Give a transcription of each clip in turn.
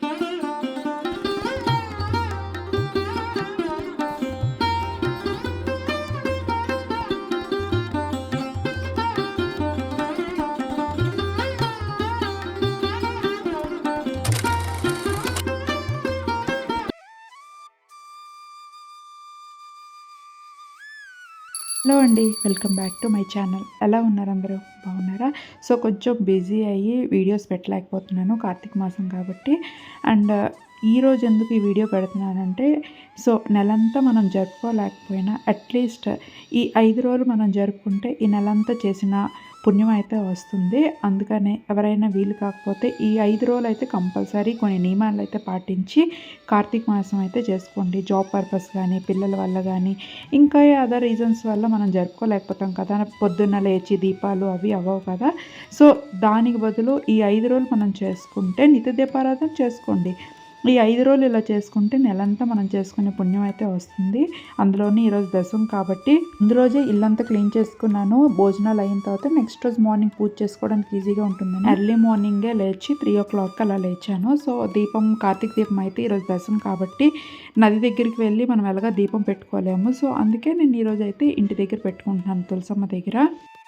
Thank you. Hello అండి welcome back to my channel. ఎలా ఉన్నారు అందరూ? బాగున్నారా? సో కొంచెం బిజీ అయ్యి వీడియోస్ పెట్టలేకపోతున్నాను కార్తీక మాసం కాబట్టి. అండ్ ఈరోజు ఎందుకు ఈ వీడియో పెడుతున్నానంటే సో నెలంతా మనం జరుపుకోలేకపోయినా అట్లీస్ట్ ఈ ఐదు రోజులు మనం జరుపుకుంటే ఈ నెలంతా చేసిన పుణ్యం అయితే వస్తుంది. అందుకనే ఎవరైనా వీలు కాకపోతే ఈ ఐదు రోజులు అయితే కంపల్సరీ కొన్ని నియమాలు అయితే పాటించి కార్తీక మాసం అయితే చేసుకోండి. జాబ్ పర్పస్ కానీ పిల్లల వల్ల కానీ ఇంకా అదర్ రీజన్స్ వల్ల మనం జరుపుకోలేకపోతాం కదా. పొద్దున్న లేచి దీపాలు అవి అవ్వవు కదా. సో దానికి బదులు ఈ ఐదు రోజులు మనం చేసుకుంటే నిత్య దీపారాధన చేసుకోండి. ఈ ఐదు రోజులు ఇలా చేసుకుంటే నెలంతా మనం చేసుకునే పుణ్యం అయితే వస్తుంది. అందులోని ఈరోజు దశం కాబట్టి ముందు రోజే ఇల్లంతా క్లీన్ చేసుకున్నాను. భోజనాలు అయిన తర్వాత నెక్స్ట్ రోజు మార్నింగ్ పూజ చేసుకోవడానికి ఈజీగా ఉంటుంది ఎర్లీ మార్నింగే లేచి త్రీ ఓ క్లాక్ అలా లేచాను. సో దీపం కార్తీక దీపం అయితే ఈరోజు దశం కాబట్టి నది దగ్గరికి వెళ్ళి మనం ఎలాగా దీపం పెట్టుకోలేము. సో అందుకే నేను ఈరోజు అయితే ఇంటి దగ్గర పెట్టుకుంటున్నాను తులసమ్మ దగ్గర.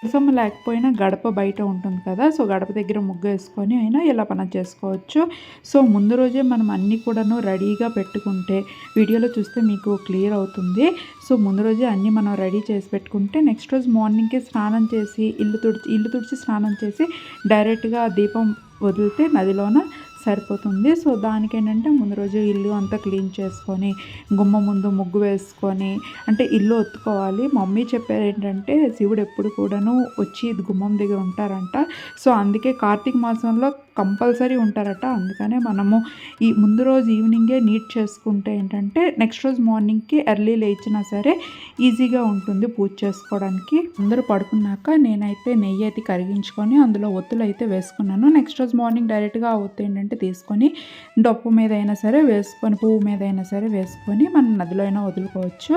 తులసమ్మ లేకపోయినా గడప బయట ఉంటుంది కదా. సో గడప దగ్గర ముగ్గు వేసుకొని అయినా ఇలా పని చేసుకోవచ్చు. సో ముందు రోజే మనం అన్ని కూడాను రెడీగా పెట్టుకుంటే వీడియోలో చూస్తే మీకు క్లియర్ అవుతుంది. సో ముందు రోజే అన్నీ మనం రెడీ చేసి పెట్టుకుంటే నెక్స్ట్ రోజు మార్నింగ్కి స్నానం చేసి ఇల్లు తుడిచి ఇల్లు తుడిచి స్నానం చేసి డైరెక్ట్గా దీపం వదిలితే నదిలోన సరిపోతుంది. సో దానికి ఏంటంటే ముందు రోజు ఇల్లు అంతా క్లీన్ చేసుకొని గుమ్మ ముందు ముగ్గు వేసుకొని అంటే ఇల్లు ఒత్తుకోవాలి. మమ్మీ చెప్పారు ఏంటంటే శివుడు ఎప్పుడు కూడాను వచ్చి గుమ్మం దగ్గర ఉంటారంట. సో అందుకే కార్తీక మాసంలో కంపల్సరీ ఉంటారట. అందుకనే మనము ఈ ముందు రోజు ఈవినింగే నీట్ చేసుకుంటే ఏంటంటే నెక్స్ట్ రోజు మార్నింగ్కి ఎర్లీ లేచినా సరే ఈజీగా ఉంటుంది పూజ చేసుకోవడానికి. అందరూ పడుకున్నాక నేనైతే నెయ్యి అయితే కరిగించుకొని అందులో ఒత్తులు అయితే వేసుకున్నాను. నెక్స్ట్ రోజు మార్నింగ్ డైరెక్ట్గా ఆ ఒత్తు ఏంటంటే తీసుకొని డప్పు మీద అయినా సరే వేసుకొని పువ్వు మీద అయినా సరే వేసుకొని మనం నదిలో అయినా వదులుకోవచ్చు.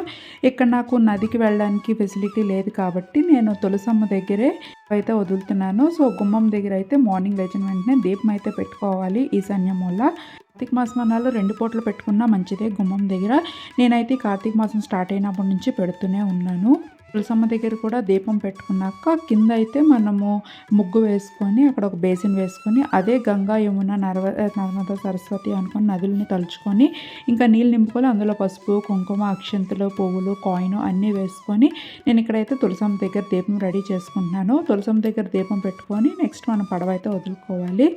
ఇక్కడ నాకు నదికి వెళ్ళడానికి ఫెసిలిటీ లేదు కాబట్టి నేను తులసమ్మ దగ్గరే అయితే వదులుతున్నాను. సో గుమ్మం దగ్గర అయితే మార్నింగ్ లేచిన వెంటనే దీపం అయితే పెట్టుకోవాలి ఈశాన్యం వల్ల కార్తీక మాసం అన్నాళ్ళు రెండు పూటలు పెట్టుకున్నా మంచిదే గుమ్మం దగ్గర. నేనైతే కార్తీక మాసం స్టార్ట్ అయినప్పటి నుంచి పెడుతూనే ఉన్నాను. తులసమ్మ దగ్గర కూడా దీపం పెట్టుకున్నాక కింద అయితే మనము ముగ్గు వేసుకొని అక్కడ ఒక బేసిన్ వేసుకొని అదే గంగా యమున నర్వ నర్మద సరస్వతి అనుకొని నదులని తలుచుకొని ఇంకా నీళ్ళు నింపుకొని అందులో పసుపు కుంకుమ అక్షంతలు పువ్వులు కాయిన్ అన్నీ వేసుకొని నేను ఇక్కడైతే తులసమ్మ దగ్గర దీపం రెడీ చేసుకుంటున్నాను. తులసమ్మ దగ్గర దీపం పెట్టుకొని నెక్స్ట్ మనం పడవ అయితే వదులుకోవాలి.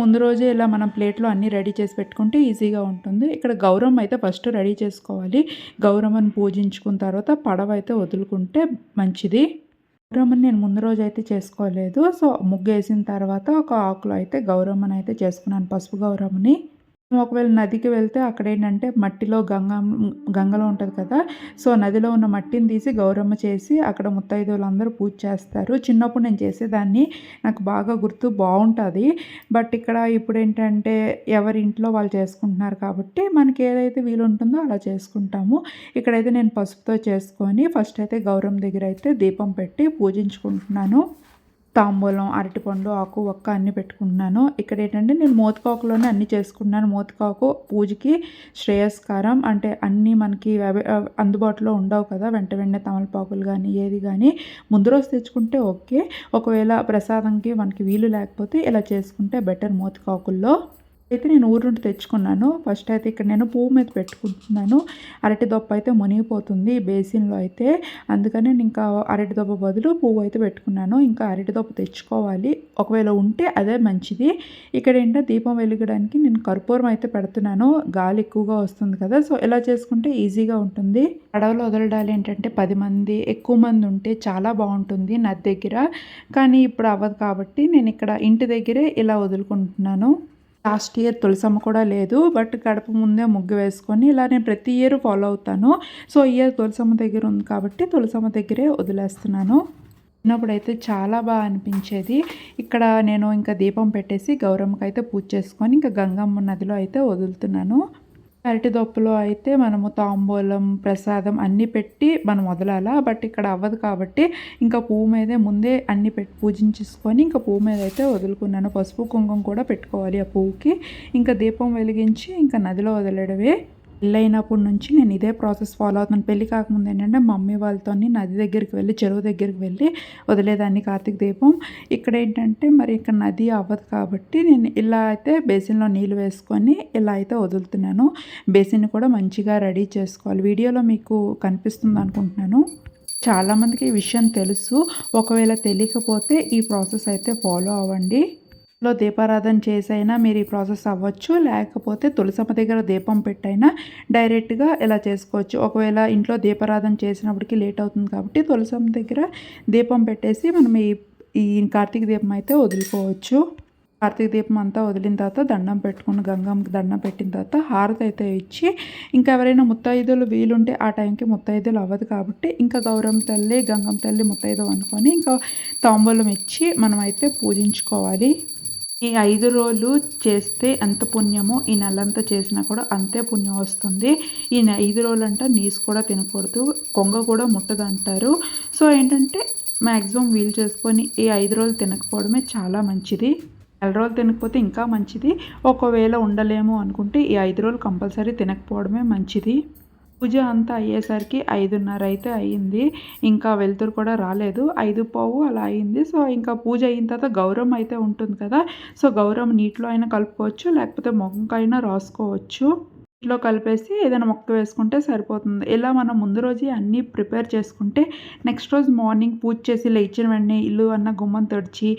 ముందు రోజే ఇలా మనం ప్లేట్లో అన్నీ రెడీ చేసి పెట్టుకుంటే ఈజీగా ఉంటుంది. ఇక్కడ గౌరవం అయితే ఫస్ట్ రెడీ చేసుకోవాలి. గౌరమ్మని పూజించుకున్న తర్వాత పడవ అయితే వదులుకుంటే మంచిది. గౌరమ్మని నేను ముందు రోజు అయితే చేసుకోలేదు. సో ముగ్గు వేసిన తర్వాత ఒక ఆకులో అయితే గౌరమ్మని అయితే చేసుకున్నాను పసుపు గౌరమ్మని ఒకవేళ నదికి వెళ్తే అక్కడ ఏంటంటే మట్టిలో గంగ గంగలో ఉంటుంది కదా. సో నదిలో ఉన్న మట్టిని తీసి గౌరమ్మ చేసి అక్కడ ముత్తైదువులు అందరూ పూజ చేస్తారు. చిన్నప్పుడు నేను చేసేదాన్ని. నాకు బాగా గుర్తు బాగుంటుంది. బట్ ఇక్కడ ఇప్పుడు ఏంటంటే ఎవరి ఇంట్లో వాళ్ళు చేసుకుంటున్నారు కాబట్టి మనకి ఏదైతే వీలు ఉంటుందో అలా చేసుకుంటాము. ఇక్కడైతే నేను పసుపుతో చేసుకొని ఫస్ట్ అయితే గౌరమ్మ దగ్గర అయితే దీపం పెట్టి పూజించుకుంటున్నాను. తాంబూలం అరటిపండు ఆకు ఒక్క అన్నీ పెట్టుకుంటున్నాను. ఇక్కడ ఏంటంటే నేను మోతకాకులోనే అన్నీ చేసుకున్నాను మోతకాకు పూజకి శ్రేయస్కారం అంటే అన్నీ మనకి అందుబాటులో ఉండవు కదా. వెంట వెంటనే తమలపాకులు కానీ ఏది కానీ ముందు రోజు తెచ్చుకుంటే ఓకే. ఒకవేళ ప్రసాదంకి మనకి వీలు లేకపోతే ఇలా చేసుకుంటే బెటర్ మోతకాకుల్లో. అయితే నేను ఊరు నుండి తెచ్చుకున్నాను. ఫస్ట్ అయితే ఇక్కడ నేను పువ్వు మీద పెట్టుకుంటున్నాను. అరటి దొప్ప అయితే మునిగిపోతుంది బేసిన్లో అయితే. అందుకని నేను ఇంకా అరటి దొప్ప బదులు పువ్వు అయితే పెట్టుకున్నాను. ఇంకా అరటి దొప్ప తెచ్చుకోవాలి. ఒకవేళ ఉంటే అదే మంచిది. ఇక్కడ ఏంటంటే దీపం వెలిగడానికి నేను కర్పూరం అయితే పెడుతున్నాను. గాలి ఎక్కువగా వస్తుంది కదా సో ఇలా చేసుకుంటే ఈజీగా ఉంటుంది. అడవులు వదలడాలి ఏంటంటే పది మంది ఎక్కువ మంది ఉంటే చాలా బాగుంటుంది నది దగ్గర. కానీ ఇప్పుడు అవ్వదు కాబట్టి నేను ఇక్కడ ఇంటి దగ్గరే ఇలా వదులుకుంటున్నాను. లాస్ట్ ఇయర్ తులసమ్మ కూడా లేదు బట్ గడప ముందే ముగ్గు వేసుకొని ఇలా నేను ప్రతి ఇయర్ ఫాలో అవుతాను. సో ఇయర్ తులసమ్మ దగ్గర ఉంది కాబట్టి తులసమ్మ దగ్గరే వదిలేస్తున్నాను. చిన్నప్పుడైతే చాలా బాగా అనిపించేది. ఇక్కడ నేను ఇంకా దీపం పెట్టేసి గౌరమ్మకి అయితే పూజ చేసుకొని ఇంకా గంగమ్మ నదిలో అయితే వదులుతున్నాను. అరటి దొప్పలో అయితే మనము తాంబూలం ప్రసాదం అన్నీ పెట్టి మనం వదలాలా? బట్ ఇక్కడ అవ్వదు కాబట్టి ఇంకా పువ్వు మీదే ముందే అన్ని పెట్టి పూజించేసుకొని ఇంకా పువ్వు మీద అయితే వదులుకున్నాను. పసుపు కుంకుమ కూడా పెట్టుకోవాలి ఆ పువ్వుకి. ఇంకా దీపం వెలిగించి ఇంకా నదిలో వదిలేడవే పెళ్ళైనప్పటి నుంచి నేను ఇదే ప్రాసెస్ ఫాలో అవుతున్నాను. పెళ్ళి కాకముందు ఏంటంటే మమ్మీ వాళ్ళతో నది దగ్గరికి వెళ్ళి చెరువు దగ్గరికి వెళ్ళి వదిలేదాన్ని కార్తీక దీపం. ఇక్కడ ఏంటంటే మరి ఇక్కడ నది అవ్వదు కాబట్టి నేను ఇలా అయితే బేసిన్లో నీళ్ళు వేసుకొని ఇలా అయితే వదులుతున్నాను. బేసిన్ కూడా మంచిగా రెడీ చేసుకోవాలి. వీడియోలో మీకు కనిపిస్తుంది అనుకుంటున్నాను. చాలామందికి ఈ విషయం తెలుసు. ఒకవేళ తెలియకపోతే ఈ ప్రాసెస్ అయితే ఫాలో అవ్వండి. లో దీపారాధన చేసైనా మీరు ఈ ప్రాసెస్ అవ్వచ్చు. లేకపోతే తులసమ్మ దగ్గర దీపం పెట్టైనా డైరెక్ట్గా ఇలా చేసుకోవచ్చు. ఒకవేళ ఇంట్లో దీపారాధన చేసినప్పటికీ లేట్ అవుతుంది కాబట్టి తులసమ్మ దగ్గర దీపం పెట్టేసి మనం ఈ ఈ కార్తీక దీపం అయితే వదులుకోవచ్చు. కార్తీక దీపం అంతా వదిలిన తర్వాత దండం పెట్టుకుని గంగమ్మకి దండం పెట్టిన తర్వాత హారతి అయితే ఇచ్చి ఇంకా ఎవరైనా ముత్తైదులు వీలుంటే ఆ టైంకి ముత్తైదులు అవ్వదు కాబట్టి ఇంకా గౌరవం తల్లి గంగమ్మ తల్లి ముత్తైదు అనుకొని ఇంకా తాంబూలం ఇచ్చి మనమైతే పూజించుకోవాలి. ఈ ఐదు రోజులు చేస్తే ఎంత పుణ్యమో ఈ నెలంతా చేసినా కూడా అంతే పుణ్యం వస్తుంది. ఈ ఐదు రోజులు అంట నీసు కూడా తినకూడదు కొంగ కూడా ముట్టదంటారు. సో ఏంటంటే మ్యాక్సిమం వీలు చేసుకొని ఈ ఐదు రోజులు తినకపోవడమే చాలా మంచిది. నెల రోజులు తినకపోతే ఇంకా మంచిది. ఒకవేళ ఉండలేము అనుకుంటే ఈ ఐదు రోజులు కంపల్సరీ తినకపోవడమే మంచిది. పూజ అంతా అయ్యేసరికి ఐదున్నర అయితే అయ్యింది. ఇంకా వెలుతురు కూడా రాలేదు. ఐదు పోవు అలా అయింది సో ఇంకా పూజ అయిన తర్వాత గౌరవం అయితే ఉంటుంది కదా. సో గౌరవం నీటిలో అయినా కలుపుకోవచ్చు లేకపోతే మొక్కకైనా రాసుకోవచ్చు. నీటిలో కలిపేసి ఏదైనా మొక్క వేసుకుంటే సరిపోతుంది. ఇలా మనం ముందు రోజు అన్నీ ప్రిపేర్ చేసుకుంటే నెక్స్ట్ రోజు మార్నింగ్ పూజ చేసి లేచిన వెంటనే ఇల్లు అన్న గుమ్మం తడిచి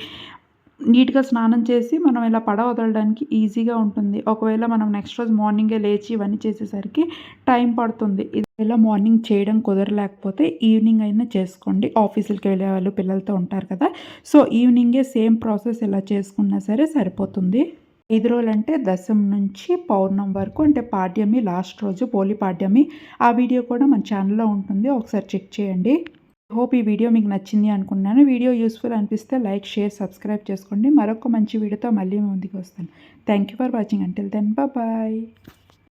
నీట్గా స్నానం చేసి మనం ఇలా పడ వదలడానికి ఈజీగా ఉంటుంది. ఒకవేళ మనం నెక్స్ట్ రోజు మార్నింగే లేచి ఇవన్నీ చేసేసరికి టైం పడుతుంది. ఇలా మార్నింగ్ చేయడం కుదరలేకపోతే ఈవినింగ్ అయినా చేసుకోండి. ఆఫీసులకి వెళ్ళే వాళ్ళు పిల్లలతో ఉంటారు కదా. సో ఈవినింగే సేమ్ ప్రాసెస్ ఇలా చేసుకున్నా సరే సరిపోతుంది. ఐదు రోజులు అంటే దశం నుంచి పౌర్ణం వరకు అంటే పాడ్యమి లాస్ట్ రోజు పోలి పాడ్యమి ఆ వీడియో కూడా మన ఛానల్లో ఉంటుంది. ఒకసారి చెక్ చేయండి. హోప్ ఈ వీడియో మీకు నచ్చింది అనుకున్నాను వీడియో యూస్ఫుల్ అనిపిస్తే లైక్ షేర్ సబ్స్క్రైబ్ చేసుకోండి. మరొక మంచి వీడియోతో మళ్ళీ ముందుకు వస్తాను. Thank you for watching until then bye